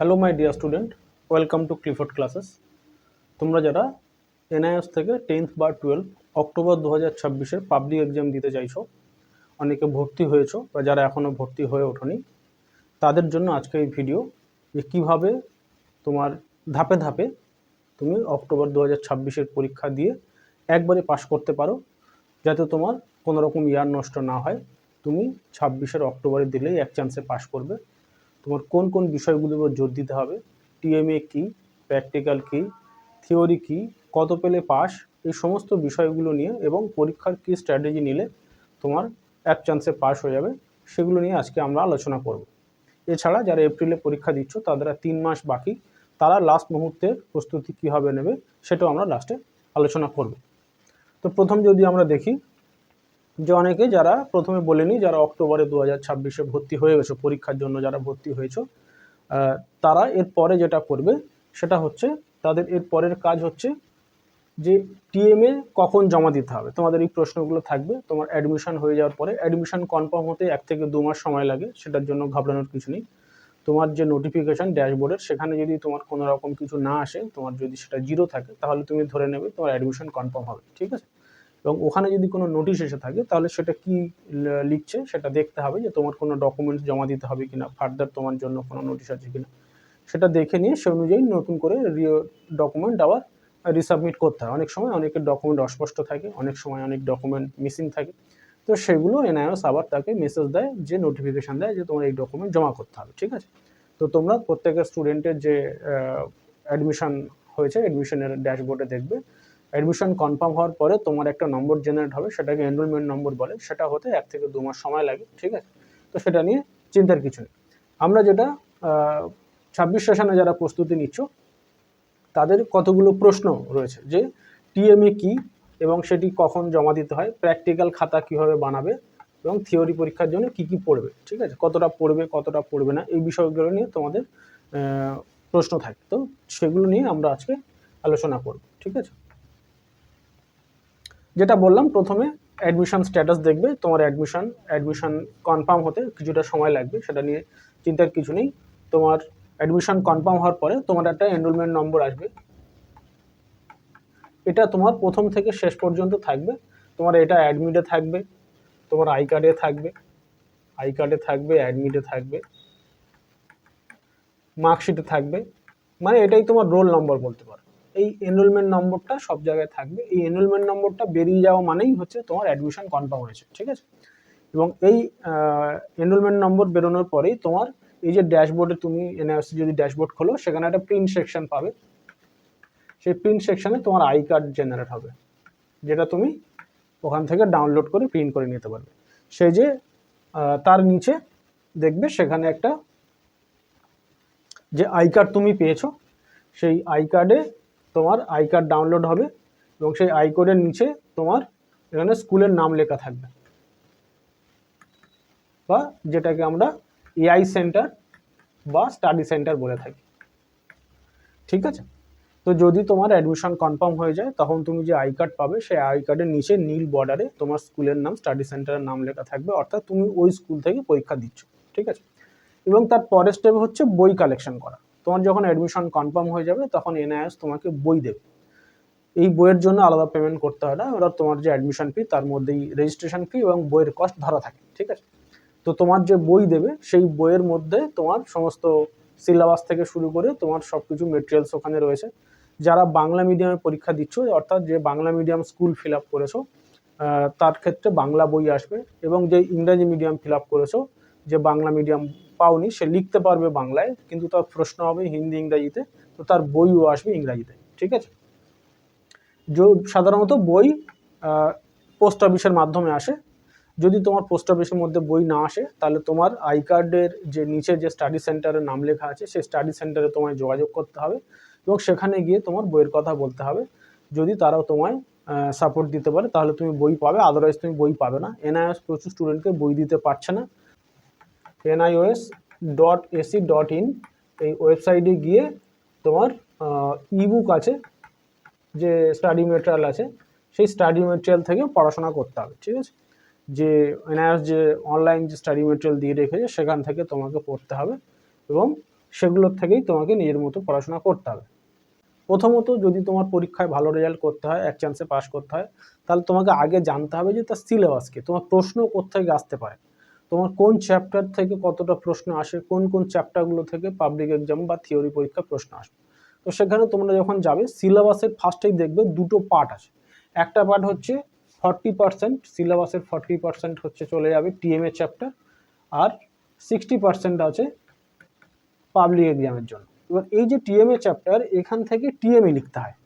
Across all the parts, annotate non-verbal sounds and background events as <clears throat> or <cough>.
Hello my dear student welcome to Clifford classes তোমরা যারা NIS থেকে টেন্থ বা টুয়েলভ অক্টোবর দু হাজার ছাব্বিশের পাবলিক এক্সাম দিতে চাইছো, অনেকে ভর্তি হয়েছো বা যারা এখনও ভর্তি হয়ে ওঠনি, তাদের জন্য আজকে এই ভিডিও যে কীভাবে তোমার ধাপে ধাপে তুমি অক্টোবর দু হাজার ছাব্বিশের পরীক্ষা দিয়ে একবারে পাশ করতে পারো, যাতে তোমার কোনো রকম ইয়ার নষ্ট না হয়। তুমি ছাব্বিশের অক্টোবরে দিলেই এক চান্সে পাশ করবে। তোমার কোন কোন বিষয়গুলোর উপর জোর দিতে হবে? টিএমএ কী? প্র্যাকটিক্যাল কী? থিওরি কী? কত পেলে পাস? এই সমস্ত বিষয়গুলো নিয়ে এবং পরীক্ষার কী স্ট্র্যাটেজি নিলে তোমার এক চান্সে পাস হয়ে যাবে, সেগুলো নিয়ে আজকে আমরা আলোচনা করব। এছাড়া যারা এপ্রিলে পরীক্ষা দিচ্ছ, তাদের তিন মাস বাকি। তারা লাস্ট মুহূর্তের প্রস্তুতি কীভাবে নেবে, সেটাও আমরা লাস্টে আলোচনা করব। তো প্রথম যদি আমরা দেখি যে অনেকে যারা প্রথমে বলেনি, যারা অক্টোবরে দু হাজার ছাব্বিশে ভর্তি হয়ে গেছো, পরীক্ষার জন্য যারা ভর্তি হয়েছো তারা এর পরে যেটা করবে, সেটা হচ্ছে তাদের এর পরের কাজ হচ্ছে যে টিএমএ কখন জমা দিতে হবে। তোমাদের এই প্রশ্নগুলো থাকবে, তোমার অ্যাডমিশন হয়ে যাওয়ার পরে অ্যাডমিশন কনফার্ম হতে এক থেকে দু মাস সময় লাগে, সেটার জন্য ঘাবড়ানোর কিছু নেই। তোমার যে নোটিফিকেশান ড্যাশবোর্ডের সেখানে যদি তোমার কোনো রকম কিছু না আসে, তোমার যদি সেটা জিরো থাকে, তাহলে তুমি ধরে নেবে তোমার অ্যাডমিশন কনফার্ম হবে, ঠিক আছে? এবং ওখানে যদি কোনো নোটিশ এসে থাকে, তাহলে সেটা কি লিখছে সেটা দেখতে হবে যে তোমার কোনো ডকুমেন্টস জমা দিতে হবে কিনা ফার্দার তোমার জন্য কোনো নোটিশ আছে কিনা। সেটা দেখে নিয়ে সে অনুযায়ী নতুন করে ডকুমেন্ট আবার রিসাবমিট করতে হয়। অনেক সময় অনেকের ডকুমেন্ট অস্পষ্ট থাকে, অনেক সময় অনেক ডকুমেন্ট মিসিং থাকে। তো সেগুলো এনআইএস আবার তাকে মেসেজ দেয় যে নোটিফিকেশান দেয় যে তোমার এই ডকুমেন্ট জমা করতে হবে, ঠিক আছে? তো তোমরা প্রত্যেকের স্টুডেন্টের যে অ্যাডমিশন হয়েছে অ্যাডমিশনের ড্যাশবোর্ডে দেখবে। অ্যাডমিশন কনফার্ম হওয়ার পরে তোমার একটা নম্বর জেনারেট হবে, সেটাকে এনরোলমেন্ট নম্বর বলে, সেটা হতে এক থেকে দু মাস সময় লাগে, ঠিক আছে? তো সেটা নিয়ে চিন্তার কিছু নেই। আমরা যেটা ছাব্বিশ সেশনে যারা প্রস্তুতি নিচ্ছ, তাদের কতগুলো প্রশ্ন রয়েছে? যে টিএমএ কি এবং সেটি কখন জমা দিতে হয় প্র্যাকটিক্যাল খাতা কীভাবে বানাবে এবং থিওরি পরীক্ষার জন্য কি কি পড়বে, ঠিক আছে? কতটা পড়বে কতটা পড়বে না, এই বিষয়গুলো নিয়ে তোমাদের প্রশ্ন থাকে তো সেগুলো নিয়ে আমরা আজকে আলোচনা করব, ঠিক আছে? যেটা বললাম, প্রথমে অ্যাডমিশন স্ট্যাটাস দেখবে, তোমার অ্যাডমিশন অ্যাডমিশন কনফার্ম হতে কিছুটা সময় লাগবে, সেটা নিয়ে চিন্তার কিছু নেই। তোমার অ্যাডমিশন কনফার্ম হওয়ার পরে তোমার একটা এনরোলমেন্ট নম্বর আসবে। এটা তোমার প্রথম থেকে শেষ পর্যন্ত থাকবে। তোমার এটা অ্যাডমিটে থাকবে, তোমার আই কার্ডে থাকবে আই কার্ডে থাকবে অ্যাডমিটে থাকবে মার্কশিটে থাকবে। মানে এটাই তোমার রোল নম্বর বলতে পারো। এই এনরোলমেন্ট নম্বরটা সব জায়গায় থাকবে। এই এনরোলমেন্ট নম্বরটা বেরিয়ে যাওয়া মানেই হচ্ছে তোমার অ্যাডমিশন কনফার্ম হয়েছে ঠিক আছে? এবং এই এনরোলমেন্ট নম্বর বেরোনোর পরেই তোমার এই যে ড্যাশবোর্ডে তুমি এনআরসি যদি ড্যাশবোর্ড খোলো, সেখানে একটা প্রিন্ট সেকশন পাবে। সেই প্রিন্ট সেকশনে তোমার আই কার্ড জেনারেট হবে, যেটা তুমি ওখান থেকে ডাউনলোড করে প্রিন্ট করে নিতে পারবে। সেই যে তার নিচে দেখবে সেখানে একটা যে আই কার্ড তুমি পেয়েছ, সেই আই কার্ডে তোমার আই কার্ড ডাউনলোড হবে এবং সেই আই কার্ডের নিচে তোমার এখানে স্কুলের নাম লেখা থাকবে। বা যেটাকে আমরা এআই সেন্টার বা স্টাডি সেন্টার বলে থাকি। ঠিক আছে? তো যদি তোমার অ্যাডমিশন কনফার্ম হয়ে যায়, তখন তুমি যে আই কার্ড পাবে, সেই আই কার্ডের নিচে নীল বর্ডারে তোমার স্কুলের নাম, স্টাডি সেন্টারের নাম লেখা থাকবে। অর্থাৎ তুমি ওই স্কুল থেকে পরীক্ষা দিচ্ছ। ঠিক আছে? এবং তার পরের স্টেপ হচ্ছে বই কালেকশন করা। তোমার যখন অ্যাডমিশন কনফার্ম হয়ে যাবে, তখন এনআইএস তোমাকে বই দেবে। এই বইয়ের জন্য আলাদা পেমেন্ট করতে হয় না ওরা তোমার যে অ্যাডমিশন ফি তার মধ্যেই রেজিস্ট্রেশন ফি এবং বইয়ের কস্ট ধরা থাকে, ঠিক আছে? তো তোমার যে বই দেবে, সেই বইয়ের মধ্যে তোমার সমস্ত সিলেবাস থেকে শুরু করে তোমার সব কিছু মেটেরিয়ালস ওখানে রয়েছে। যারা বাংলা মিডিয়ামে পরীক্ষা দিচ্ছ, অর্থাৎ যে Bangla medium school fill up করেছ তার ক্ষেত্রে বাংলা বই আসবে এবং যে ইংরাজি মিডিয়াম ফিল আপ করেছ, যে বাংলা মিডিয়াম পাওনি, সে লিখতে পারবে বাংলায়, কিন্তু তার প্রশ্ন হবে হিন্দি, ইংরাজিতে, তো তার বইও আসবে ইংরাজিতে, ঠিক আছে? য- সাধারণত বই পোস্ট অফিসের মাধ্যমে আসে। যদি তোমার পোস্ট অফিসের মধ্যে বই না আসে, তাহলে তোমার আই কার্ডের যে নিচে যে স্টাডি সেন্টারের নাম লেখা আছে, সেই স্টাডি সেন্টারে তোমায় যোগাযোগ করতে হবে এবং সেখানে গিয়ে তোমার বইয়ের কথা বলতে হবে। যদি তারাও তোমায় সাপোর্ট দিতে পারে, তাহলে তুমি বই পাবে আদারওয়াইজ তুমি বই পাবে না। এনআইএস প্রচুর স্টুডেন্টকে বই দিতে পারছে না। NIOS dot ac dot in এই ওয়েবসাইটে গিয়ে তোমার ইবুক আছে, যে স্টাডি মেটেরিয়াল আছে, সেই স্টাডি মেটেরিয়াল থেকে পড়াশোনা করতে হবে, ঠিক আছে? যে এনআইএস যে অনলাইন যে স্টাডি মেটেরিয়াল দিয়ে রেখেছে, সেখান থেকে তোমাকে পড়তে হবে এবং সেগুলোর থেকেই তোমাকে নিজের মতো পড়াশোনা করতে হবে। প্রথমত যদি তোমার পরীক্ষায় ভালো রেজাল্ট করতে হয়, এক চান্সে পাস করতে হয়, তাহলে তোমাকে আগে জানতে হবে যে তার সিলেবাসকে তোমার প্রশ্ন কোথেকে আসতে পারে। তোমার কোন চ্যাপ্টার থেকে কতটা প্রশ্ন আসে, কোন কোন চ্যাপ্টারগুলো থেকে পাবলিক এক্সাম বা থিওরি পরীক্ষা প্রশ্ন আসবে? তো সেখানে তোমরা যখন যাবে সিলেবাসের ফার্স্টেই দেখবে দুটো পার্ট আছে। একটা পার্ট হচ্ছে ফর্টি পার্সেন্ট সিলেবাসের ফর্টি পার্সেন্ট হচ্ছে চলে যাবে টিএমএ চ্যাপ্টার আর সিক্সটি পার্সেন্ট আছে পাবলিক এক্সামের জন্য। এবার এই যে টিএমএ চ্যাপ্টার এখান থেকে টিএমএ লিখতে হয়।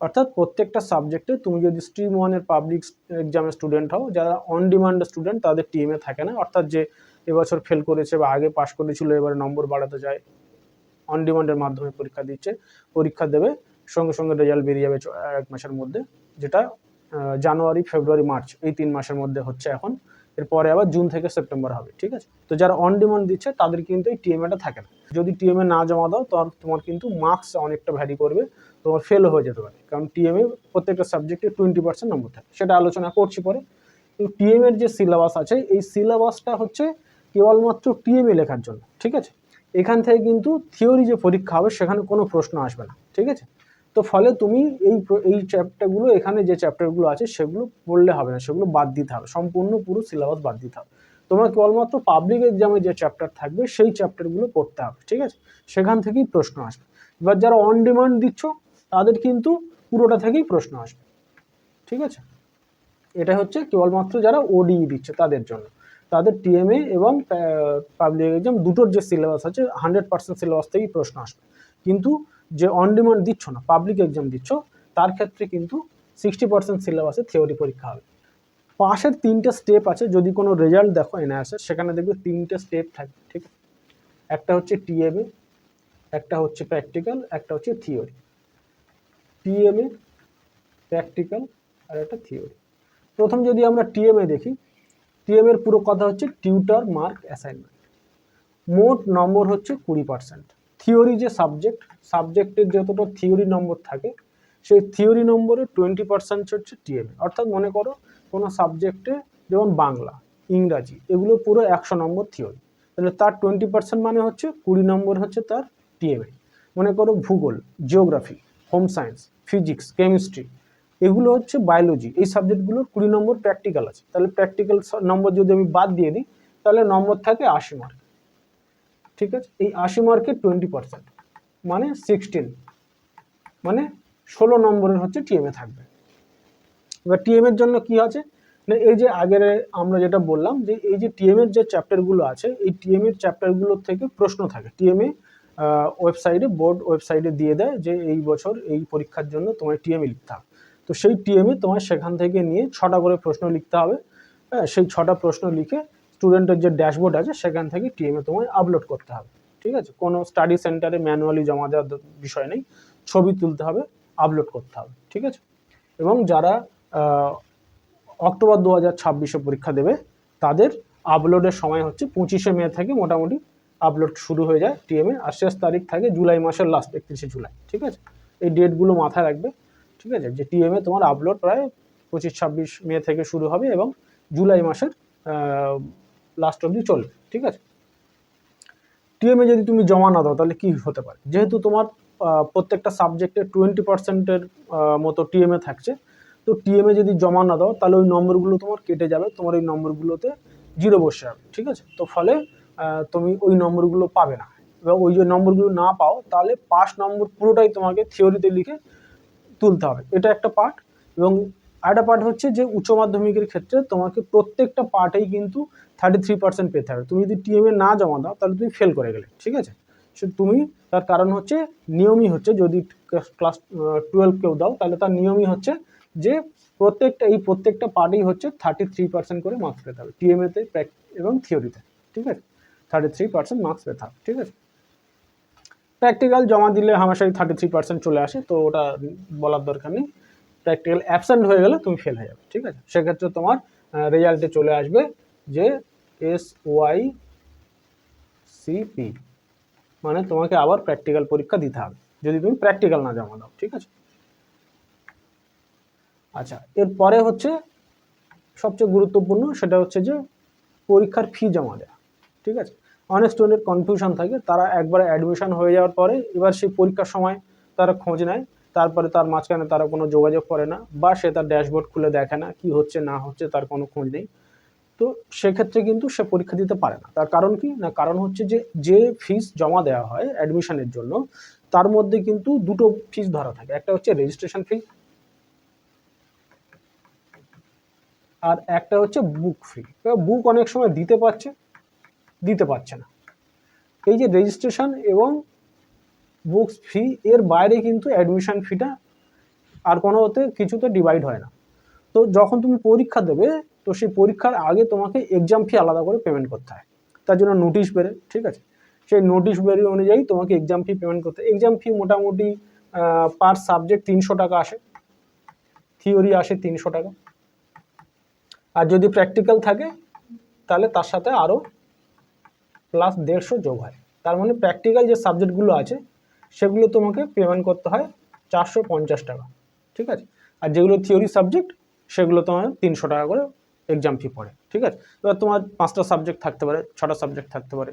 অর্থাৎ প্রত্যেকটা সাবজেক্টে তুমি যদি স্ট্রিম ওয়ানের পাবলিক এক্সামের স্টুডেন্ট হও, যারা অন ডিমান্ড স্টুডেন্ট তাদের টিএমএ থাকে না। অর্থাৎ যে এবছর ফেল করেছে বা আগে পাশ করেছিল, এবারে নম্বর বাড়াতে যায় অন ডিমান্ডের মাধ্যমে পরীক্ষা দিচ্ছে, পরীক্ষা দেবে, সঙ্গে সঙ্গে রেজাল্ট বেরিয়ে যাবে এক মাসের মধ্যে, যেটা জানুয়ারি, ফেব্রুয়ারি, মার্চ, এই তিন মাসের মধ্যে হচ্ছে এখন। এরপরে আবার জুন থেকে সেপ্টেম্বর হবে, ঠিক আছে? তো যারা অন ডিমান্ড দিচ্ছে, তাদের কিন্তু এই টিএমএটা থাকে না। যদি টিএমএ না জমা দাও তোমার কিন্তু মার্কস অনেকটা ভ্যারি করবে। তোমার ফেলও হয়ে যেতে পারে। কারণ টিএমএ প্রত্যেকটা সাবজেক্টে টোয়েন্টি পার্সেন্ট নম্বর থাকে। সেটা আলোচনা করছি পরে। কিন্তু টিএমএর যে সিলেবাস আছে, এই সিলেবাসটা হচ্ছে কেবলমাত্র টিএমএ লেখার জন্য, ঠিক আছে? এখান থেকে কিন্তু থিওরি যে পরীক্ষা হবে, সেখানে কোনো প্রশ্ন আসবে না, ঠিক আছে? তো ফলে তুমি এই এই চ্যাপ্টারগুলো এখানে যে চ্যাপ্টারগুলো আছে, সেগুলো পড়লে হবে না, সেগুলো বাদ দিতে হবে। সম্পূর্ণ পুরো সিলেবাস বাদ দিতে হবে। তোমার কেবলমাত্র পাবলিক এক্সামে যে চ্যাপ্টার থাকবে, সেই চ্যাপ্টারগুলো পড়তে হবে, ঠিক আছে? সেখান থেকেই প্রশ্ন আসবে। এবার যারা অন ডিমান্ড দিচ্ছ তাদের কিন্তু পুরোটা থেকেই প্রশ্ন আসবে। ঠিক আছে? এটা হচ্ছে কেবলমাত্র যারা ওডিই দিচ্ছে তাদের জন্য। তাদের টিএমএ এবং পাবলিক এক্সাম দুটোর যে সিলেবাস আছে হান্ড্রেড পার্সেন্ট সিলেবাস থেকেই প্রশ্ন আসবে। কিন্তু যে অন ডিমান্ড দিচ্ছ না পাবলিক এক্সাম দিচ্ছ, তার ক্ষেত্রে কিন্তু সিক্সটি পার্সেন্ট সিলেবাসে থিওরি পরীক্ষা হবে। পাশের তিনটে স্টেপ আছে, যদি কোনো রেজাল্ট দেখো এনআইএসের সেখানে দেখবে তিনটে স্টেপ থাকবে, ঠিক আছে? একটা হচ্ছে টিএমএ একটা হচ্ছে প্র্যাকটিক্যাল একটা হচ্ছে থিওরি টিএমএ প্র্যাকটিক্যাল আর একটা থিওরি প্রথম যদি আমরা টিএমএ দেখি টিএম এর পুরো কথা হচ্ছে টিউটার মার্ক অ্যাসাইনমেন্ট মোট নম্বর হচ্ছে কুড়ি পার্সেন্ট থিওরি যে সাবজেক্ট সাবজেক্টের যতটা থিওরি নম্বর থাকে, সেই থিওরি নম্বরে টোয়েন্টি পার্সেন্ট হচ্ছে টিএমএ অর্থাৎ মনে করো কোনো সাবজেক্টে যেমন বাংলা, ইংরাজি, এগুলো পুরো একশো নম্বর থিওরি তাহলে তার টোয়েন্টি পার্সেন্ট মানে হচ্ছে কুড়ি নম্বর হচ্ছে তার টিএমএ মনে করো ভূগোল geography home science physics chemistry এগুলো হচ্ছে বায়োলজি এই সাবজেক্টগুলোর কুড়ি নম্বর প্র্যাকটিক্যাল আছে। তাহলে প্র্যাকটিক্যাল নম্বর যদি আমি বাদ দিয়ে দিই, তাহলে নম্বর থাকে আশি মার্ক ঠিক আছে? এই আশি মার্কের টোয়েন্টি পার্সেন্ট মানে সিক্সটিন মানে ষোলো নম্বরের হচ্ছে টিএমএ থাকবে। এবার টিএম এর জন্য কি আছে? না, এই যে আগের আমরা যেটা বললাম যে এই যে টিএম এর যে চ্যাপ্টারগুলো আছে, এই টিএম এর চ্যাপ্টারগুলোর থেকে প্রশ্ন থাকে। টিএমএ ওয়েবসাইটে বোর্ড ওয়েবসাইটে দিয়ে দেয় যে এই বছর এই পরীক্ষার জন্য তোমার টিএমএ লিখতে হবে। তো সেই টিএমএ তোমার সেখান থেকে নিয়ে ছটা করে প্রশ্ন লিখতে হবে। হ্যাঁ সেই ছটা প্রশ্ন লিখে স্টুডেন্টের যে ড্যাশবোর্ড আছে, সেখান থেকে টিএমএ তোমায় আপলোড করতে হবে। ঠিক আছে? কোনো স্টাডি সেন্টারে ম্যানুয়ালি জমা দেওয়ার বিষয় নেই। ছবি তুলতে হবে আপলোড করতে হবে। ঠিক আছে? এবং যারা অক্টোবর দু হাজার ছাব্বিশে পরীক্ষা দেবে, তাদের আপলোডের সময় হচ্ছে পঁচিশে মে থেকে মোটামুটি আপলোড শুরু হয়ে যায় টিএমএ আর শেষ তারিখ থাকে জুলাই মাসের লাস্ট একত্রিশে জুলাই, ঠিক আছে? এই ডেটগুলো মাথায় রাখবে, ঠিক আছে? যে টিএমএ তোমার আপলোড প্রায় পঁচিশ, ছাব্বিশ মে থেকে শুরু হবে এবং জুলাই মাসের লাস্ট অবধি চলবে, ঠিক আছে? টিএমএ যদি তুমি জমা না দাও, তাহলে কি হতে পারে? যেহেতু তোমার প্রত্যেকটা সাবজেক্টে টোয়েন্টি পার্সেন্টের মতো টিএমএ থাকছে, তো টিএমএ যদি জমা না দাও, তাহলে ওই নম্বরগুলো তোমার কেটে যাবে, তোমার ওই নম্বরগুলোতে জিরো বসে যাবে, ঠিক আছে? তো ফলে তুমি ওই নম্বরগুলো পাবে না। এবং ওই যে নম্বরগুলো না পাও, তাহলে পাস নম্বর পুরোটাই তোমাকে থিওরিতে লিখে তুলতে হবে। এটা একটা পার্ট এবং আরেকটা পার্ট হচ্ছে যে উচ্চ মাধ্যমিকের ক্ষেত্রে তোমাকে প্রত্যেকটা পার্টেই কিন্তু থার্টি থ্রি পার্সেন্ট পেতে হবে। তুমি যদি টিএমএ না জমা দাও, তাহলে তুমি ফেল করে গেলে, ঠিক আছে? সে তুমি, তার কারণ হচ্ছে নিয়মই হচ্ছে যদি ক্লাস টুয়েলভ কেউ দাও, তাহলে তার নিয়মই হচ্ছে যে প্রত্যেকটা, এই প্রত্যেকটা পার্টেই হচ্ছে থার্টি থ্রি পার্সেন্ট করে মার্কস পেতে হবে টিএমএতে এবং থিওরিতে ঠিক আছে? থার্টি থ্রি পার্সেন্ট মার্কস পেতে হবে ঠিক আছে? প্র্যাকটিক্যাল জমা দিলে হামেশাই থার্টি থ্রি পার্সেন্ট চলে আসে, তো ওটা বলার দরকার নেই। প্র্যাকটিক্যাল অ্যাবসেন্ট হয়ে গেলে তুমি ফেল হয়ে যাবে, ঠিক আছে? সেক্ষেত্রে তোমার রেজাল্টে চলে আসবে যে এস ওয়াই সিপি মানে তোমাকে আবার প্র্যাকটিক্যাল পরীক্ষা দিতে হবে, যদি তুমি প্র্যাকটিক্যাল না জমা দাও, ঠিক আছে? আচ্ছা এরপরে হচ্ছে সবচেয়ে গুরুত্বপূর্ণ সেটা হচ্ছে যে পরীক্ষার ফি জমা দেওয়া ঠিক আছে? অনেক স্টুডেন্টের কনফিউশন থাকে, তারা একবার অ্যাডমিশন হয়ে যাওয়ার পরে এবার সেই পরীক্ষার সময় তারা খোঁজ নেয়, তারপরে তার মাঝখানে তারা কোনো যোগাযোগ করে না বা সে তার ড্যাশবোর্ড খুলে দেখে না কি হচ্ছে, না হচ্ছে, তার কোনো খোঁজ নেই। তো সেক্ষেত্রে কিন্তু সে পরীক্ষা দিতে পারে না। তার কারণ কি? না, কারণ হচ্ছে যে যে ফিস জমা দেওয়া হয় অ্যাডমিশনের জন্য, তার মধ্যে কিন্তু দুটো ফিস ধরা থাকে। একটা হচ্ছে রেজিস্ট্রেশন ফি আর একটা হচ্ছে বুক ফি বুক অনেক সময় দিতে পারছে দিতে পারছে না। এই যে রেজিস্ট্রেশন এবং বুকস ফি এর বাইরে কিন্তু অ্যাডমিশন ফিটা আর কোনোতে কিছুতে ডিভাইড হয় না। তো যখন তুমি পরীক্ষা দেবে, তো সেই পরীক্ষার আগে তোমাকে এক্সাম ফি আলাদা করে পেমেন্ট করতে হয়। তার জন্য নোটিশ বেরে ঠিক আছে? সেই নোটিশ বেরি অনুযায়ী তোমাকে এক্সাম ফি পেমেন্ট করতে এক্সাম ফি মোটামুটি পার সাবজেক্ট তিনশো টাকা আসে। থিওরি আসে তিনশো টাকা। আর যদি প্র্যাকটিক্যাল থাকে, তাহলে তার সাথে আরও প্লাস দেড়শো যোগ হয়। তার মানে প্র্যাকটিক্যাল যে সাবজেক্টগুলো আছে, সেগুলো তোমাকে পেমেন্ট করতে হয় চারশো পঞ্চাশ টাকা, ঠিক আছে? আর যেগুলো থিওরি সাবজেক্ট সেগুলো তোমার তিনশো টাকা করে এক্সাম ফি পড়ে, ঠিক আছে? এবার তোমার পাঁচটা সাবজেক্ট থাকতে পারে, ছটা সাবজেক্ট থাকতে পারে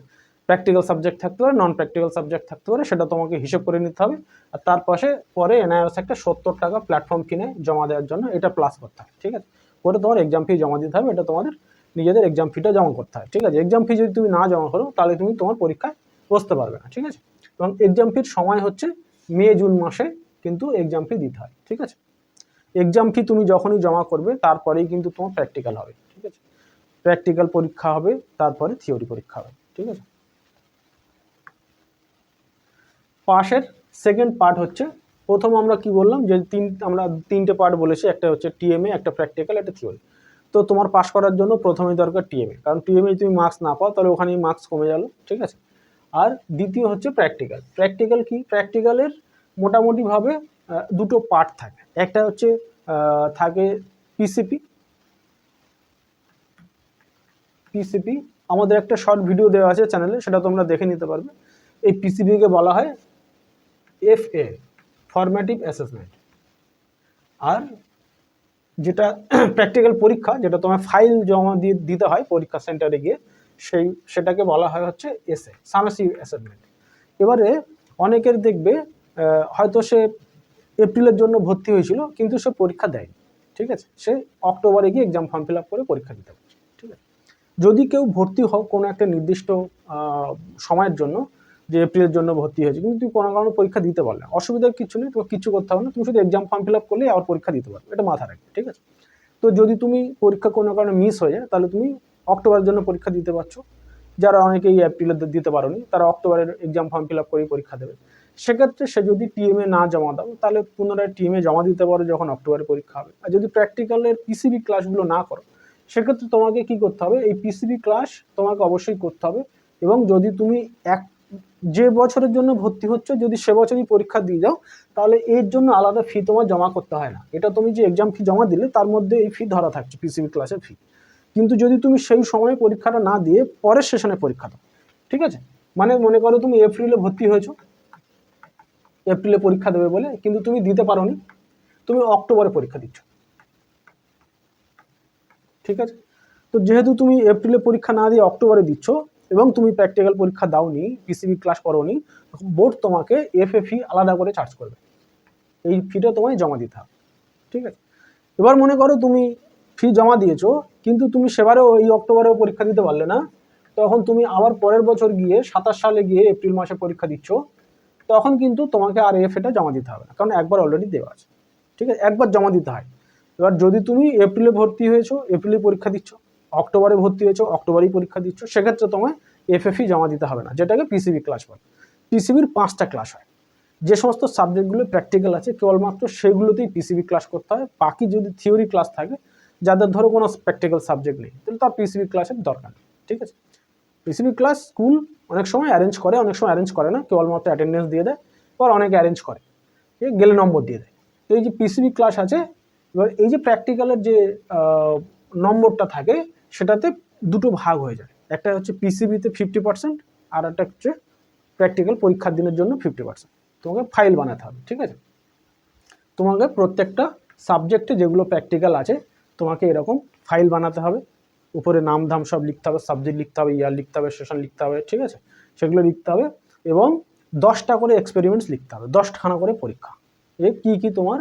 প্র্যাকটিক্যাল সাবজেক্ট থাকতে পারে নন প্র্যাকটিক্যাল সাবজেক্ট থাকতে পারে, সেটা তোমাকে হিসেব করে নিতে হবে। আর তার পাশে পরে এনআইএস একটা সত্তর টাকা প্ল্যাটফর্ম কিনে জমা দেওয়ার জন্য এটা প্লাস করতে হয় ঠিক আছে? করে তোমার এক্সাম ফি জমা দিতে হবে, এটা তোমাদের নিজেদের এক্সাম ফিটা জমা করতে হয়। ঠিক আছে? এক্সাম ফি যদি তুমি না জমা করো, তাহলে তুমি তোমার পরীক্ষায় বসতে পারবে না। ঠিক আছে? এবং এক্সাম ফির সময় হচ্ছে মে, জুন মাসে কিন্তু এক্সাম ফি দিতে হয়। ঠিক আছে? এক্সাম ফি তুমি যখনই জমা করবে, তারপরেই কিন্তু তোমার প্র্যাকটিক্যাল হবে। ঠিক আছে? প্র্যাকটিক্যাল পরীক্ষা হবে, তারপরে থিওরি পরীক্ষা হবে। ঠিক আছে? পাশের সেকেন্ড পার্ট হচ্ছে, প্রথম আমরা কি বললাম? যে তিন, আমরা তিনটে পার্ট বলেছি। একটা হচ্ছে টিএমএ একটা প্র্যাকটিক্যাল একটা থিওরি তো তোমার পাস করার জন্য প্রথমেই দরকার টিএমএ কারণ টিএমএ তুমি মার্কস না পাও, তাহলে ওখানেই মার্কস কমে গেল, ঠিক আছে? আর দ্বিতীয় হচ্ছে প্র্যাকটিক্যাল প্র্যাকটিক্যাল কি? প্র্যাকটিক্যালের মোটামুটিভাবে দুটো পার্ট থাকে। একটা হচ্ছে থাকে পিসিপি পিসিপি আমাদের একটা শর্ট ভিডিও দেওয়া আছে চ্যানেলে সেটা তোমরা দেখে নিতে পারবে। এই পিসিপিকে বলা হয় এফ এ ফরম্যাটিভ অ্যাসেসমেন্ট আর যেটা <clears throat> প্র্যাকটিক্যাল পরীক্ষা, যেটা তোমার ফাইল জমা দিয়ে দিতে হয় পরীক্ষা সেন্টারে গিয়ে, সেই, সেটাকে বলা হয় হচ্ছে এসে সামেসিভ অ্যাসেসমেন্ট এবারে অনেকের দেখবে হয়তো সে এপ্রিলের জন্য ভর্তি হয়েছিল, কিন্তু সে পরীক্ষা দেয়নি, ঠিক আছে? সে অক্টোবরে গিয়ে এক্সাম ফর্ম ফিল আপ করে পরীক্ষা দিতে পারছে, ঠিক আছে? যদি কেউ ভর্তি হোক কোনো একটা নির্দিষ্ট সময়ের জন্য যে এপ্রিলের জন্য ভর্তি হয়েছে। কিন্তু তুমি কোনো কারণে পরীক্ষা দিতে পারলে। অসুবিধার কিছু নেই তোমার কিছু করতে হবে না। তুমি শুধু এক্সাম ফর্ম ফিল আপ করলে আবার পরীক্ষা দিতে পারবে। এটা মাথা রাখবে, ঠিক আছে? তো যদি তুমি পরীক্ষা কোনো কারণে মিস হয়ে যায়, তাহলে তুমি অক্টোবরের জন্য পরীক্ষা দিতে পারছ। যারা অনেকেই এপ্রিলে দিতে পারোনি, তারা অক্টোবরের এক্সাম ফর্ম ফিল আপ করেই পরীক্ষা দেবে। সেক্ষেত্রে সে যদি টিএমএ না জমা দাও, তাহলে পুনরায় টিএমএ জমা দিতে পারো যখন অক্টোবরে পরীক্ষা হবে। আর যদি প্র্যাকটিক্যালের পিসিবি ক্লাসগুলো না করো, সেক্ষেত্রে তোমাকে কি করতে হবে? এই পিসিবি ক্লাস তোমাকে অবশ্যই করতে হবে। এবং যদি তুমি এক যে বছরের জন্য ভর্তি হচ্ছে, যদি সে বছরই পরীক্ষা দিয়ে যাও, তাহলে এর জন্য আলাদা ফি তোমার জমা করতে হয় না। এটা তুমি যে এক্সাম ফি জমা দিলে, তার মধ্যে এই ফি ধরা থাকছে পিসিবি ক্লাসের ফি কিন্তু যদি তুমি সেই সময়ে পরীক্ষাটা না দিয়ে পরের সেশনে পরীক্ষা দাও, ঠিক আছে? মানে মনে করো তুমি এপ্রিলে ভর্তি হয়েছো এপ্রিলে পরীক্ষা দেবে বলে, কিন্তু তুমি দিতে পারোনি, তুমি অক্টোবরে পরীক্ষা দিচ্ছ। ঠিক আছে? তো যেহেতু তুমি এপ্রিলে পরীক্ষা না দিয়ে অক্টোবরে দিচ্ছ এবং তুমি প্র্যাকটিক্যাল পরীক্ষা দাওনি পিসিবি ক্লাস করোনি বোর্ড তোমাকে এফএ ফি আলাদা করে চার্জ করবে। এই ফিটা তোমায় জমা দিতে হবে, ঠিক আছে? এবার মনে করো তুমি ফি জমা দিয়েছ, কিন্তু তুমি সেবারেও এই অক্টোবরেও পরীক্ষা দিতে পারলে না। তখন তুমি আবার পরের বছর গিয়ে সাতাশ সালে গিয়ে এপ্রিল মাসে পরীক্ষা দিচ্ছ, তখন কিন্তু তোমাকে আর এফ এটা জমা দিতে হবে না, কারণ একবার অলরেডি দেওয়া আছে, ঠিক আছে? একবার জমা দিতে হয়। এবার যদি তুমি এপ্রিলে ভর্তি হয়েছো এপ্রিলে পরীক্ষা দিচ্ছ অক্টোবরে ভর্তি হয়েছো, অক্টোবরেই পরীক্ষা দিচ্ছ, সেক্ষেত্রে তোমায় এফএফই জমা দিতে হবে না, যেটাকে পিসিবি ক্লাস বলে। পিসিবির পাঁচটা ক্লাস হয়। যে সমস্ত সাবজেক্টগুলো প্র্যাকটিক্যাল আছে, কেবলমাত্র সেগুলোতেই পিসিবি ক্লাস করতে হয়। বাকি যদি থিওরি ক্লাস থাকে, যাদের ধরো কোনো প্র্যাকটিক্যাল সাবজেক্ট নেই, তাহলে তার পিসিবি ক্লাসের দরকার নেই, ঠিক আছে? পিসিবি ক্লাস স্কুল অনেক সময় অ্যারেঞ্জ করে, অনেক সময় অ্যারেঞ্জ করে না, কেবলমাত্র অ্যাটেন্ডেন্স দিয়ে দেয় এবার অনেকে অ্যারেঞ্জ করে গেলে নম্বর দিয়ে দেয়। তো এই যে পিসিবি ক্লাস আছে, এবার এই যে প্র্যাকটিক্যালের যে নম্বরটা থাকে সেটাতে দুটো ভাগ হয়ে যায়। একটা হচ্ছে পিসিবিতে ফিফটি পার্সেন্ট আর একটা হচ্ছে প্র্যাকটিক্যাল পরীক্ষার দিনের জন্য ফিফটি পার্সেন্ট তোমাকে ফাইল বানাতে হবে, ঠিক আছে? তোমাকে প্রত্যেকটা সাবজেক্টে যেগুলো প্র্যাকটিক্যাল আছে, তোমাকে এরকম ফাইল বানাতে হবে। উপরে নাম ধাম সব লিখতে হবে সাবজেক্ট লিখতে হবে ইয়ার লিখতে হবে সেশন লিখতে হবে, ঠিক আছে? সেগুলো লিখতে হবে এবং দশটা করে এক্সপেরিমেন্টস লিখতে হবে, দশখানা করে পরীক্ষা। যে কী কী তোমার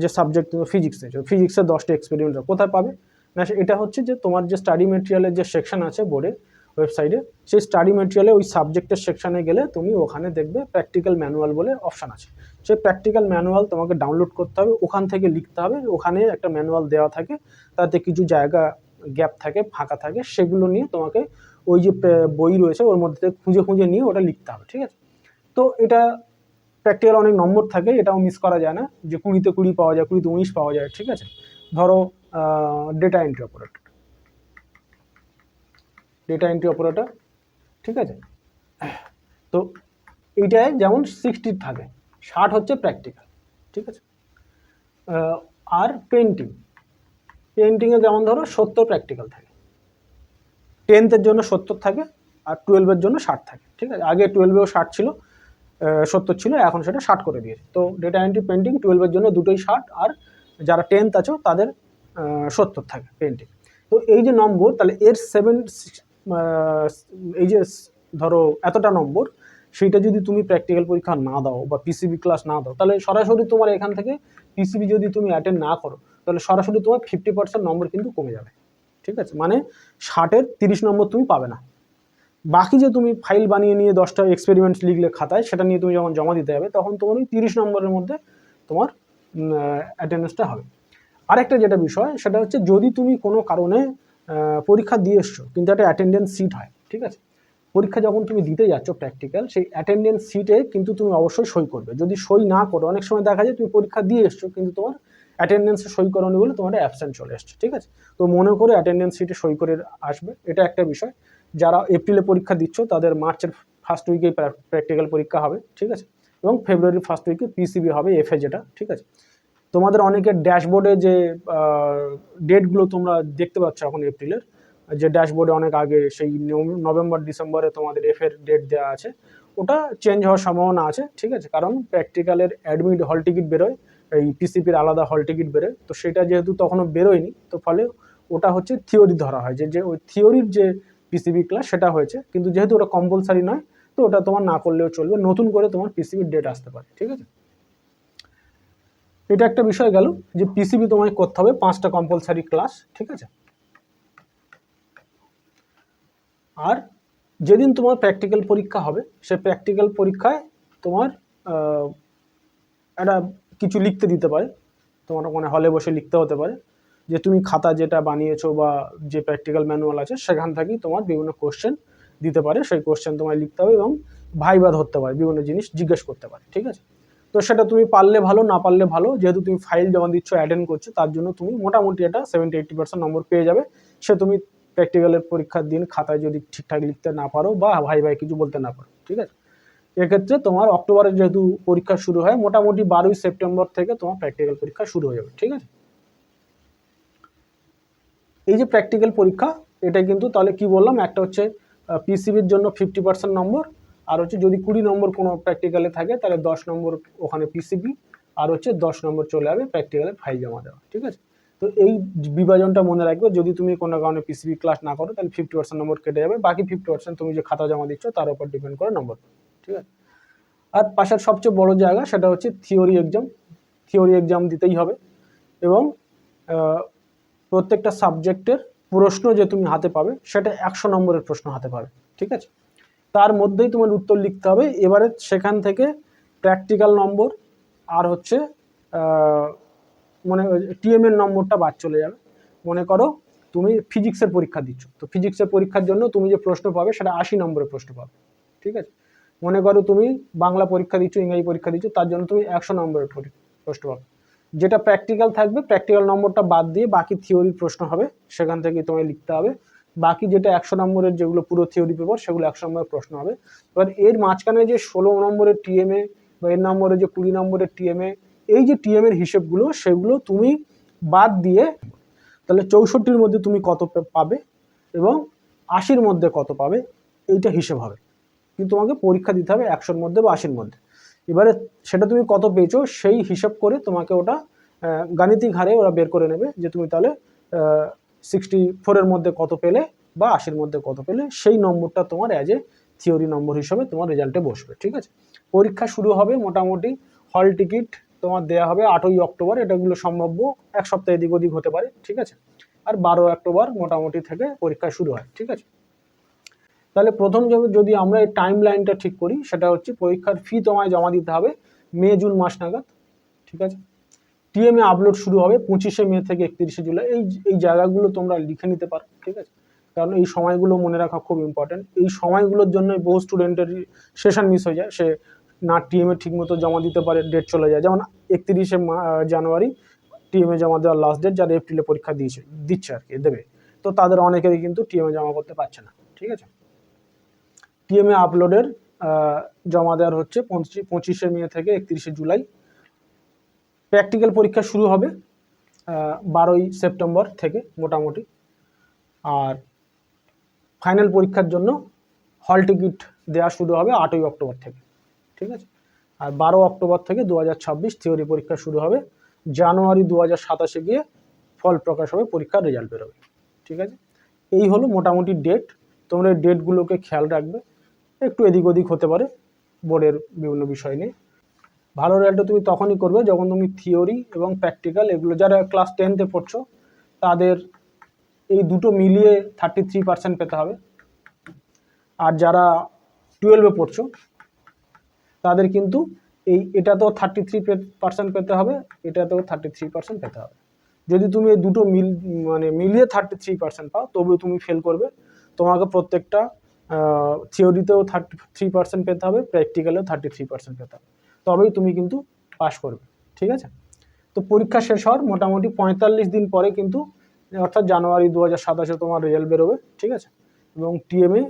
যে সাবজেক্ট ফিজিক্স ফিজিক্সের দশটা এক্সপেরিমেন্ট কোথায় পাবে? না এটা হচ্ছে যে তোমার যে স্টাডি মেটেরিয়ালের যে সেকশন আছে বোর্ডে ওয়েবসাইটে সেই স্টাডি মেটেরিয়ালে ওই সাবজেক্টের সেকশানে গেলে তুমি ওখানে দেখবে প্র্যাকটিক্যাল ম্যানুয়াল বলে অপশান আছে। সেই প্র্যাকটিক্যাল ম্যানুয়াল তোমাকে ডাউনলোড করতে হবে, ওখান থেকে লিখতে হবে, ওখানে একটা ম্যানুয়াল দেওয়া থাকে, তাতে কিছু জায়গা গ্যাপ থাকে, ফাঁকা থাকে, সেগুলো নিয়ে তোমাকে ওই যে বই রয়েছে ওর মধ্যে খুঁজে খুঁজে নিয়ে ওটা লিখতে হবে, ঠিক আছে? তো এটা প্র্যাকটিক্যাল অনেক নম্বর থাকে, এটাও মিস করা যায় না, যে কুড়িতে কুড়ি পাওয়া যায়, কুড়িতে উনিশ পাওয়া যায়, ঠিক আছে? ধরো data entry operator data entry operator ঠিক আছে? তো এইটায় যেমন সিক্সটি থাকে, ষাট হচ্ছে প্র্যাকটিক্যাল ঠিক আছে? আর পেন্টিং পেন্টিংয়ে যেমন ধরো সত্তর প্র্যাকটিক্যাল থাকে। টেন্থের জন্য সত্তর থাকে আর টুয়েলভের জন্য ষাট থাকে, ঠিক আছে? আগে টুয়েলভেও ষাট ছিল সত্তর ছিল, এখন সেটা ষাট করে দিয়েছে। তো ডেটা এন্ট্রি পেন্টিং টুয়েলভের জন্য দুটোই ষাট, আর যারা টেন্থ আছো তাদের সত্তর থাকে পেন্টিং তো এই যে নম্বর, তাহলে এর সেভেন এই যে ধরো এতটা নম্বর, সেইটা যদি তুমি প্র্যাকটিক্যাল পরীক্ষা না দাও বা পিসিবি ক্লাস না দাও, তাহলে সরাসরি তোমার এখান থেকে পিসিবি যদি তুমি অ্যাটেন্ড না করো, তাহলে সরাসরি তোমার ফিফটি পার্সেন্ট নম্বর কিন্তু কমে যাবে। ঠিক আছে? মানে ষাটের তিরিশ নম্বর তুমি পাবে না। বাকি যে তুমি ফাইল বানিয়ে নিয়ে দশটা এক্সপেরিমেন্টস লিখলে খাতায়, সেটা নিয়ে তুমি যখন জমা দিতে যাবে, তখন তোমার ওই তিরিশ নম্বরের মধ্যে তোমার অ্যাটেন্ডেন্সটা হবে। আরেকটা যেটা বিষয়, সেটা হচ্ছে যদি তুমি কোনো কারণে পরীক্ষা দিয়ে এসছো, কিন্তু একটা অ্যাটেন্ডেন্স সিট হয়, ঠিক আছে? পরীক্ষা যখন তুমি দিতে যাচ্ছ প্র্যাকটিক্যাল সেই অ্যাটেন্ডেন্স সিটে কিন্তু তুমি অবশ্যই সই করবে। যদি সই না করো, অনেক সময় দেখা যায় তুমি পরীক্ষা দিয়ে এসছো, কিন্তু তোমার অ্যাটেন্ডেন্সে সই করনি বলে তোমার অ্যাবসেন্ট চলে এসছে, ঠিক আছে? তো মনে করে অ্যাটেন্ডেন্স সিটে সই করে আসবে, এটা একটা বিষয়। যারা এপ্রিলে পরীক্ষা দিচ্ছ, তাদের মার্চের ফার্স্ট উইকেই প্র্যাকটিক্যাল পরীক্ষা হবে, ঠিক আছে? এবং ফেব্রুয়ারির ফার্স্ট উইকে পিসিবি হবে এফএ যেটা, ঠিক আছে? তোমাদের অনেকের ড্যাশবোর্ডে যে ডেটগুলো তোমরা দেখতে পাচ্ছ এখন এপ্রিলের, যে ড্যাশবোর্ডে অনেক আগে সেই নভেম্বর, ডিসেম্বরে তোমাদের এফের ডেট দেওয়া আছে, ওটা চেঞ্জ হওয়ার সম্ভাবনা আছে, ঠিক আছে? কারণ প্র্যাকটিক্যালের অ্যাডমিট হল টিকিট বেরোয়, এই পিসিপির আলাদা হল টিকিট বেরোয়, তো সেটা যেহেতু তখনও বেরোয়নি, তো ফলে ওটা হচ্ছে থিওরি ধরা হয়, যে যে ওই থিওরির যে পিসিবি ক্লাস সেটা হয়েছে, কিন্তু যেহেতু ওটা কম্পালসারি নয়, তো ওটা তোমার না করলেও চলবে, নতুন করে তোমার পিসিবির ডেট আসতে পারে, ঠিক আছে? এটা একটা বিষয় গেল যে পিসিবি তোমায় করতে হবে পাঁচটা কম্পালসারি ক্লাস ঠিক আছে? আর যেদিন তোমার প্র্যাকটিক্যাল পরীক্ষা হবে, সে প্র্যাকটিক্যাল পরীক্ষায় তোমার একটা কিছু লিখতে দিতে পারে। তোমার ওখানে হলে বসে লিখতে হতে পারে যে তুমি খাতা যেটা বানিয়েছো বা যে প্র্যাকটিক্যাল ম্যানুয়াল আছে, সেখান থেকেই তোমার বিভিন্ন কোশ্চেন দিতে পারে। সেই কোশ্চেন তোমায় লিখতে হবে এবং ভাইবা ধরতে পারে, বিভিন্ন জিনিস জিজ্ঞেস করতে পারে, ঠিক আছে? তো সেটা তুমি পারলে ভালো, না পারলে ভালো। যেহেতু তুমি ফাইল জমা দিচ্ছ অ্যাটেন্ড করছ, তার জন্য তুমি মোটামুটি এটা সেভেন্টি এইটটি পার্সেন্ট নম্বর পেয়ে যাবে। সে তুমি প্র্যাকটিক্যালের পরীক্ষার দিন খাতায় যদি ঠিকঠাক লিখতে না পারো বা ভাই ভাই কিছু বলতে না পারো, ঠিক আছে? এক্ষেত্রে তোমার অক্টোবরে যেহেতু পরীক্ষা শুরু হয়, মোটামুটি বারোই সেপ্টেম্বর থেকে তোমার প্র্যাকটিক্যাল পরীক্ষা শুরু হয়ে যাবে, ঠিক আছে? এই যে প্র্যাকটিক্যাল পরীক্ষা, এটা কিন্তু তাহলে কি বললাম? একটা হচ্ছে পিসিবির জন্য ফিফটি পার্সেন্ট নম্বর আর হচ্ছে যদি কুড়ি নম্বর কোনো প্র্যাকটিক্যালে থাকে, তাহলে দশ নম্বর ওখানে পিসিবি আর হচ্ছে দশ নম্বর চলে যাবে প্র্যাকটিক্যালে ফাইল জমা দেওয়া, ঠিক আছে? তো এই বিভাজনটা মনে রাখবে, যদি তুমি কোনো কারণে পিসিবি ক্লাস না করো, তাহলে ফিফটি পার্সেন্ট নম্বর কেটে যাবে, বাকি ফিফটি পার্সেন্ট তুমি যে খাতা জমা দিচ্ছ, তার উপর ডিপেন্ড করে নম্বর ঠিক আছে? আর পাশের সবচেয়ে বড় জায়গা সেটা হচ্ছে থিওরি এক্সাম থিওরি এক্সাম দিতেই হবে এবং প্রত্যেকটা সাবজেক্টের প্রশ্ন যে তুমি হাতে পাবে, সেটা একশো নম্বরের প্রশ্ন হাতে পাবে, ঠিক আছে? তার মধ্যেই তোমার উত্তর লিখতে হবে। এবারে সেখান থেকে প্র্যাকটিক্যাল নম্বর আর হচ্ছে মানে টিএম এর নম্বরটা বাদ চলে যাবে। মনে করো তুমি ফিজিক্সের পরীক্ষা দিচ্ছ। তো ফিজিক্সের পরীক্ষার জন্য তুমি যে প্রশ্ন পাবে সেটা আশি নম্বরের প্রশ্ন পাবে। ঠিক আছে? মনে করো তুমি বাংলা পরীক্ষা দিচ্ছ, ইংরাজি পরীক্ষা দিচ্ছ, তার জন্য তুমি একশো নম্বরের প্রশ্ন পাবে। যেটা প্র্যাকটিক্যাল থাকবে প্র্যাকটিক্যাল নম্বরটা বাদ দিয়ে বাকি থিওরির প্রশ্ন হবে। সেখান থেকে তোমায় লিখতে হবে। বাকি যেটা একশো নম্বরের যেগুলো পুরো থিওরি পেপার সেগুলো একশো নম্বরের প্রশ্ন হবে। এবার এর মাঝখানে যে ষোলো নম্বরের টিএমএ বা এর নম্বরে যে কুড়ি নম্বরের টিএমএ এই যে টিএম এর হিসেবগুলো, সেগুলো তুমি বাদ দিয়ে তাহলে চৌষট্টির মধ্যে তুমি কত পাবে এবং আশির মধ্যে কত পাবে, এইটা হিসেব হবে। কিন্তু তোমাকে পরীক্ষা দিতে হবে একশোর মধ্যে বা আশির মধ্যে। এবারে সেটা তুমি কত পেয়েছ, সেই হিসাব করে তোমাকে ওটা গাণিতিক হারে ওরা বের করে নেবে যে তুমি তাহলে সিক্সটি ফোরের মধ্যে কত পেলে বা আশির মধ্যে কত পেলে, সেই নম্বরটা তোমার অ্যাজ এ থিওরি নম্বর হিসেবে তোমার রেজাল্টে বসবে, ঠিক আছে? পরীক্ষা শুরু হবে মোটামুটি হল টিকিট তোমার দেওয়া হবে আটই অক্টোবর এটাগুলো সম্ভাব্য, এক সপ্তাহ এদিক ওদিক হতে পারে, ঠিক আছে? আর বারো অক্টোবর মোটামুটি থেকে পরীক্ষা শুরু হয়, ঠিক আছে? তাহলে প্রথম যদি- যদি আমরা এই টাইম লাইনটা ঠিক করি, সেটা হচ্ছে পরীক্ষার ফি তোমায় জমা দিতে হবে মে, জুন মাস নাগাদ, ঠিক আছে? টিএমএ আপলোড শুরু হবে পঁচিশে মে থেকে একত্রিশে জুলাই। এই এই জায়গাগুলো তোমরা লিখে নিতে পারো, ঠিক আছে? কারণ এই সময়গুলো মনে রাখা খুব ইম্পর্টেন্ট এই সময়গুলোর জন্য বহু স্টুডেন্টের সেশন মিস হয়ে যায়। সে না টিএমএ ঠিকমতো জমা দিতে পারে ডেট চলে যায়। যেমন একত্রিশে জানুয়ারি টিএমএ জমা দেওয়ার লাস্ট ডেট যারা এপ্রিলে পরীক্ষা দিয়েছে, দিচ্ছে আর কি, দেবে। তো তাদের অনেকেরই কিন্তু টিএমএ জমা করতে পারছে না, ঠিক আছে? টিএমএ আপলোডের জমা দেওয়ার হচ্ছে পঁচিশে মে থেকে একত্রিশে জুলাই। প্র্যাকটিক্যাল পরীক্ষা শুরু হবে বারোই সেপ্টেম্বর থেকে মোটামুটি। আর ফাইনাল পরীক্ষার জন্য হল টিকিট দেওয়া শুরু হবে আটই অক্টোবর থেকে, ঠিক আছে? আর বারো অক্টোবর থেকে দু হাজার ছাব্বিশ থিওরি পরীক্ষা শুরু হবে। জানুয়ারি দু হাজার সাতাশে গিয়ে ফল প্রকাশ হবে, পরীক্ষার রেজাল্ট বেরোবে, ঠিক আছে? এই হলো মোটামুটি ডেট তোমরা এই ডেটগুলোকে খেয়াল রাখবে। একটু এদিক ওদিক হতে পারে বোর্ডের বিভিন্ন বিষয় নিয়ে। ভালো রেজাল্ট তুমি তখনই করবে যখন তুমি থিওরি এবং প্র্যাকটিক্যাল এগুলো যারা ক্লাস টেনতে পড়ছো, তাদের এই দুটো মিলিয়ে থার্টি থ্রি পার্সেন্ট পেতে হবে। আর যারা টুয়েলভে পড়ছো, তাদের কিন্তু এই এটাতেও থার্টি থ্রি পার্সেন্ট পেতে হবে, এটাতেও থার্টি থ্রি পার্সেন্ট পেতে হবে। যদি তুমি এই দুটো মিল মানে মিলিয়ে থার্টি থ্রি পার্সেন্ট পাও, তবুও তুমি ফেল করবে। তোমাকে প্রত্যেকটা থিওরিতেও থার্টি থ্রি পার্সেন্ট পেতে হবে প্র্যাকটিক্যালেও থার্টি থ্রি পার্সেন্ট পেতে হবে। তবেই তুমি কিন্তু পাস করবে, ঠিক আছে? তো পরীক্ষা শেষ হওয়ার মোটামুটি পঁয়তাল্লিশ দিন পরে কিন্তু, অর্থাৎ জানুয়ারি দু হাজার সাতাশে তোমার রেজাল্ট বেরোবে, ঠিক আছে? এবং টিএমএ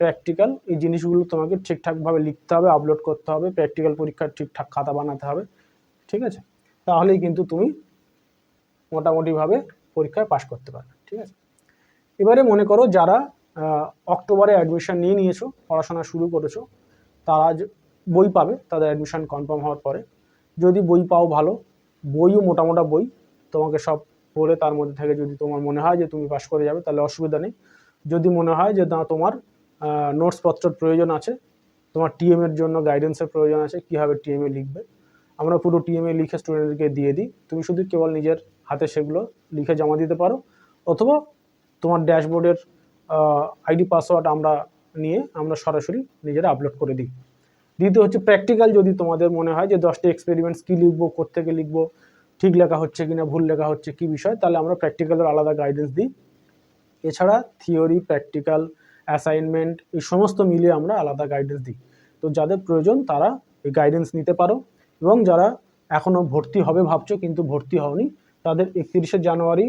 প্র্যাকটিক্যাল এই জিনিসগুলো তোমাকে ঠিকঠাকভাবে লিখতে হবে আপলোড করতে হবে প্র্যাকটিক্যাল পরীক্ষার ঠিকঠাক খাতা বানাতে হবে, ঠিক আছে? তাহলেই কিন্তু তুমি মোটামুটিভাবে পরীক্ষায় পাশ করতে পারবে, ঠিক আছে? এবারে মনে করো যারা অক্টোবরে অ্যাডমিশন নিয়ে নিয়েছো, পড়াশোনা শুরু করেছ, তারা বই পাবে, তাদের অ্যাডমিশন কনফার্ম হওয়ার পরে। যদি বই পাও ভালো, বইও মোটামোটা বই, তোমাকে সব পড়ে তার মধ্যে থেকে যদি তোমার মনে হয় যে তুমি পাশ করে যাবে, তাহলে অসুবিধা নেই। যদি মনে হয় যে না, তোমার নোটসপত্রের প্রয়োজন আছে, তোমার টিএম এর জন্য গাইডেন্সের প্রয়োজন আছে, কীভাবে টিএমএ লিখবে, আমরা পুরো টিএমএ লিখে স্টুডেন্টদেরকে দিয়ে দিই। তুমি শুধু কেবল নিজের হাতে সেগুলো লিখে জমা দিতে পারো, অথবা তোমার ড্যাশবোর্ডের আইডি পাসওয়ার্ড আমরা নিয়ে আমরা সরাসরি নিজেরা আপলোড করে দিই। দ্বিতীয় হচ্ছে প্র্যাকটিক্যাল যদি তোমাদের মনে হয় যে দশটা এক্সপেরিমেন্টস কী লিখব, কোত্থেকে লিখব, ঠিক লেখা হচ্ছে কিনা, ভুল লেখা হচ্ছে কি বিষয়, তাহলে আমরা প্র্যাকটিক্যালের আলাদা গাইডেন্স দিই। এছাড়া থিওরি প্র্যাকটিক্যাল অ্যাসাইনমেন্ট এই সমস্ত মিলিয়ে আমরা আলাদা গাইডেন্স দিই। তো যাদের প্রয়োজন তারা এই গাইডেন্স নিতে পারো এবং যারা এখনও ভর্তি হবে ভাবছ কিন্তু ভর্তি হওনি, তাদের একত্রিশে জানুয়ারি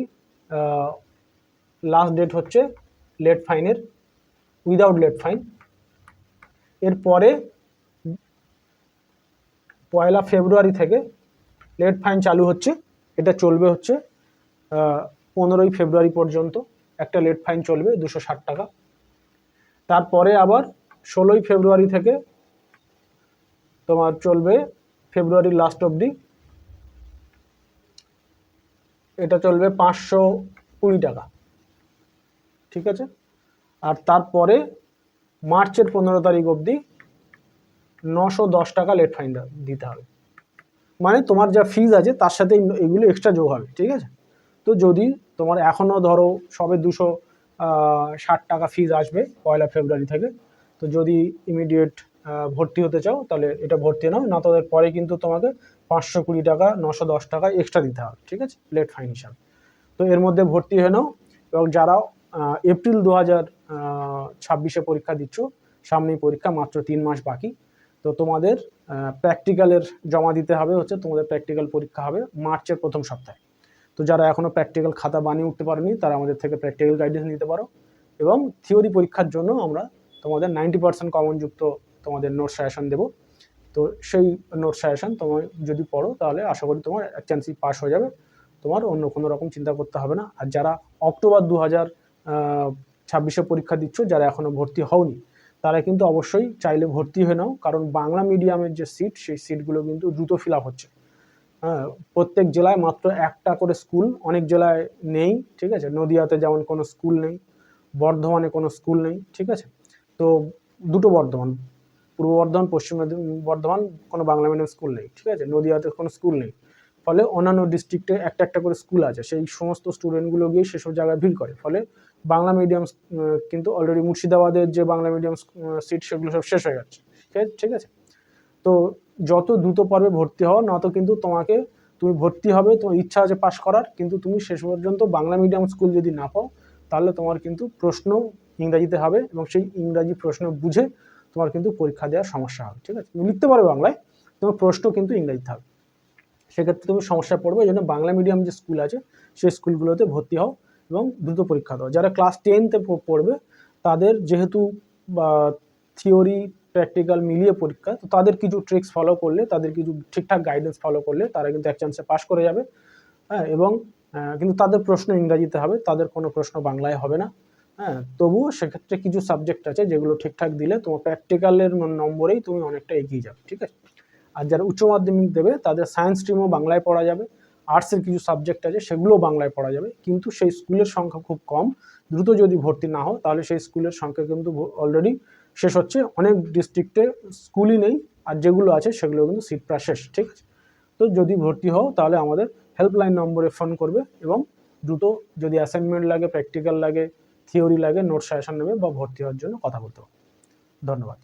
লাস্ট ডেট হচ্ছে লেট ফাইনের উইদাউট লেট ফাইন এরপরে পয়লা ফেব্রুয়ারি থেকে লেট ফাইন চালু হচ্ছে, এটা চলবে হচ্ছে পনেরোই ফেব্রুয়ারি পর্যন্ত একটা লেট ফাইন চলবে দুশো ষাট টাকা। তারপরে আবার ষোলোই ফেব্রুয়ারি থেকে তোমার চলবে ফেব্রুয়ারির লাস্ট অবধি, এটা চলবে পাঁচশো কুড়ি টাকা। ঠিক আছে? আর তারপরে মার্চের পনেরো তারিখ অবধি নশো দশ টাকা লেট ফাইন দিতে হবে। মানে তোমার যা ফিজ আছে, তার সাথে এগুলো এক্সট্রা যোগ হবে, ঠিক আছে? তো যদি তোমার এখনও ধরো সবে দুশো ষাট টাকা ফিজ আসবে পয়লা ফেব্রুয়ারি থেকে, তো যদি ইমিডিয়েট ভর্তি হতে চাও, তাহলে এটা ভর্তি নাও, না তাদের পরে কিন্তু তোমাকে পাঁচশো কুড়ি টাকা, নশো দশ টাকা এক্সট্রা দিতে হবে, ঠিক আছে? লেট ফাইন হিসাবে। তো এর মধ্যে ভর্তি হয়ে নাও এবং যারা এপ্রিল দু হাজার ছাব্বিশে পরীক্ষা দিচ্ছ, সামনেই পরীক্ষা মাত্র তিন মাস বাকি তো তোমাদের প্র্যাকটিক্যালের জমা দিতে হবে হচ্ছে, তোমাদের প্র্যাকটিক্যাল পরীক্ষা হবে মার্চের প্রথম সপ্তাহে। তো যারা এখনও প্র্যাকটিক্যাল খাতা বানিয়ে উঠতে পারেনি, তারা আমাদের থেকে প্র্যাকটিক্যাল গাইডেন্স নিতে পারো এবং থিওরি পরীক্ষার জন্য আমরা তোমাদের নাইনটি পার্সেন্ট কমনযুক্ত তোমাদের নোট সাজেশন দেবো। তো সেই নোট সাজেশন তোমার যদি পড়ো, তাহলে আশা করি তোমার চান্সই পাস হয়ে যাবে। তোমার অন্য কোনো রকম চিন্তা করতে হবে না। আর যারা অক্টোবর দু হাজার ছাব্বিশে পরীক্ষা দিচ্ছ, যারা এখনও ভর্তি হওনি তারা কিন্তু অবশ্যই চাইলে ভর্তি হয়ে নাও। কারণ বাংলা মিডিয়ামের যে সিট সেই সিটগুলো কিন্তু দ্রুত ফিল আপ হচ্ছে। হ্যাঁ প্রত্যেক জেলায় মাত্র একটা করে স্কুল অনেক জেলায় নেই, ঠিক আছে? নদিয়াতে যেমন কোনো স্কুল নেই, বর্ধমানে কোনো স্কুল নেই, ঠিক আছে? তো দুটো বর্ধমান, পূর্ব বর্ধমান, পশ্চিম বর্ধমান, কোনো বাংলা মিডিয়াম স্কুল নেই, ঠিক আছে? নদিয়াতে কোনো স্কুল নেই। ফলে অন্যান্য ডিস্ট্রিক্টে একটা একটা করে স্কুল আছে। সেই সমস্ত স্টুডেন্টগুলো গিয়ে সেসব জায়গায় ভিড় করে। ফলে বাংলা মিডিয়াম কিন্তু অলরেডি মুর্শিদাবাদের যে বাংলা মিডিয়াম সিট সেগুলো সব শেষ হয়ে যাচ্ছে। ঠিক আছে? তো যত দ্রুত পর্বে ভর্তি হও না তো কিন্তু তোমাকে, তুমি ভর্তি হবে, তোমার ইচ্ছা আছে পাশ করার, কিন্তু তুমি শেষ পর্যন্ত বাংলা মিডিয়াম স্কুল যদি না পাও, তাহলে তোমার কিন্তু প্রশ্ন ইংরাজিতে হবে এবং সেই ইংরাজি প্রশ্ন বুঝে তোমার কিন্তু পরীক্ষা দেওয়ার সমস্যা হবে, ঠিক আছে? তুমি লিখতে পারবে বাংলায়, তোমার প্রশ্ন কিন্তু ইংরাজিতে হবে। সেক্ষেত্রে তুমি সমস্যায় পড়বে, এই জন্য বাংলা মিডিয়াম যে স্কুল আছে, সেই স্কুলগুলোতে ভর্তি হও। এবং দ্রুত পরীক্ষা দাও যারা ক্লাস টেনতে পড়বে, তাদের যেহেতু থিওরি প্র্যাকটিক্যাল মিলিয়ে পরীক্ষা, তো তাদের কিছু ট্রিক্স ফলো করলে, তাদের কিছু ঠিকঠাক গাইডেন্স ফলো করলে তারা কিন্তু এক চান্সে পাশ করে যাবে। হ্যাঁ এবং কিন্তু তাদের প্রশ্ন ইংরাজিতে হবে, তাদের কোনো প্রশ্ন বাংলায় হবে না। হ্যাঁ তবুও সেক্ষেত্রে কিছু সাবজেক্ট আছে যেগুলো ঠিকঠাক দিলে তোমার প্র্যাকটিক্যালের নম্বরেই তুমি অনেকটা এগিয়ে যাবে, ঠিক আছে? আর যারা উচ্চ মাধ্যমিক দেবে, তাদের সায়েন্স স্ট্রিমও বাংলায় পড়া যাবে। আর্টসের কিছু সাবজেক্ট আছে, সেগুলোও বাংলায় পড়া যাবে। কিন্তু সেই স্কুলের সংখ্যা খুব কম। দ্রুত যদি ভর্তি না হও, তাহলে সেই স্কুলের সংখ্যা কিন্তু অলরেডি শেষ হচ্ছে। অনেক ডিস্ট্রিক্টে স্কুলই নেই, আর যেগুলো আছে সেগুলো কিন্তু সিট প্রায় শেষ, ঠিক আছে? তো যদি ভর্তি হও, তাহলে আমাদের হেল্পলাইন নম্বরে ফোন করবে এবং দ্রুত যদি অ্যাসাইনমেন্ট লাগে প্র্যাকটিক্যাল লাগে থিওরি লাগে নোট সাজেশন নেবে বা ভর্তি হওয়ার জন্য কথা বলতে ধন্যবাদ।